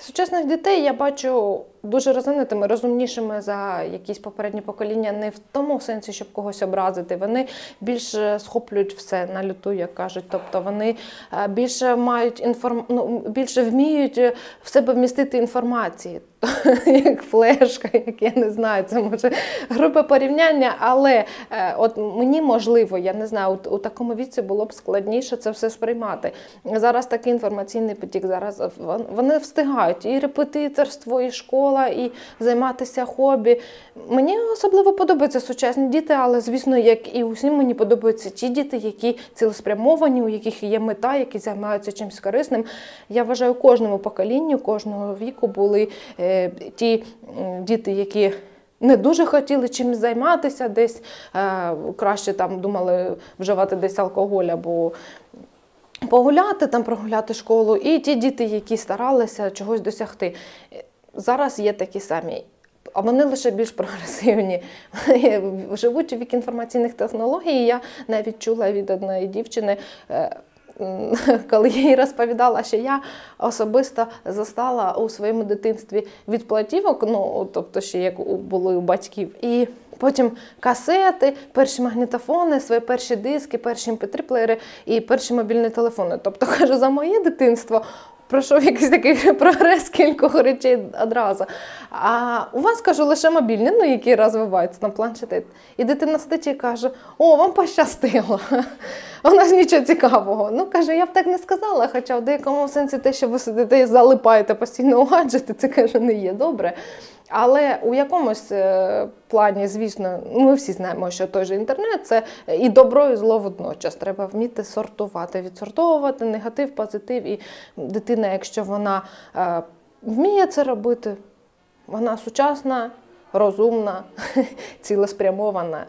Сучасних дітей я бачу дуже розвинутими, розумнішими за якісь попередні покоління, не в тому сенсі, щоб когось образити. Вони більше схоплюють все на люту, як кажуть. Тобто вони е, більше мають інформ... ну, більше вміють е, в себе вмістити інформації. Як флешка, як я не знаю, це може грубе порівняння, але е, от мені можливо, я не знаю, у такому віці було б складніше це все сприймати. Зараз такий інформаційний потік, зараз вони встигають і репетиторство, і школа, і займатися хобі. Мені особливо подобаються сучасні діти, але звісно, як і усім мені подобаються ті діти, які цілеспрямовані, у яких є мета, які займаються чимось корисним. Я вважаю, кожному поколінню, кожного віку були е, ті м, діти, які. Не дуже хотіли чимось займатися, десь е, краще там думали вживати десь алкоголь або погуляти, там прогуляти школу, і ті діти, які старалися чогось досягти. Зараз є такі самі. А вони лише більш прогресивні. Живуть у вік інформаційних технологій. Я навіть чула від одної дівчини, е, коли я їй розповідала, що я особисто застала у своєму дитинстві від платівок, ну тобто ще як були у батьків, і потім касети, перші магнітофони, свої перші диски, перші mp3-плеєри і перші мобільні телефони. Тобто, кажу, за моє дитинство. Пройшов якийсь такий прогрес кількох речей одразу. А у вас кажу лише мобільні, ну які розвиваються на планшети. І дитина сидить і каже: О, вам пощастило. У нас нічого цікавого. Ну каже, я б так не сказала. Хоча в деякому сенсі те, що ви сидите і залипаєте постійно у гаджети, це каже, не є добре. Але у якомусь е, плані, звісно, ну, ми всі знаємо, що той же інтернет це і добро, і зло водночас. Треба вміти сортувати, відсортовувати негатив, позитив. І дитина, якщо вона е, вміє це робити, вона сучасна, розумна, цілеспрямована.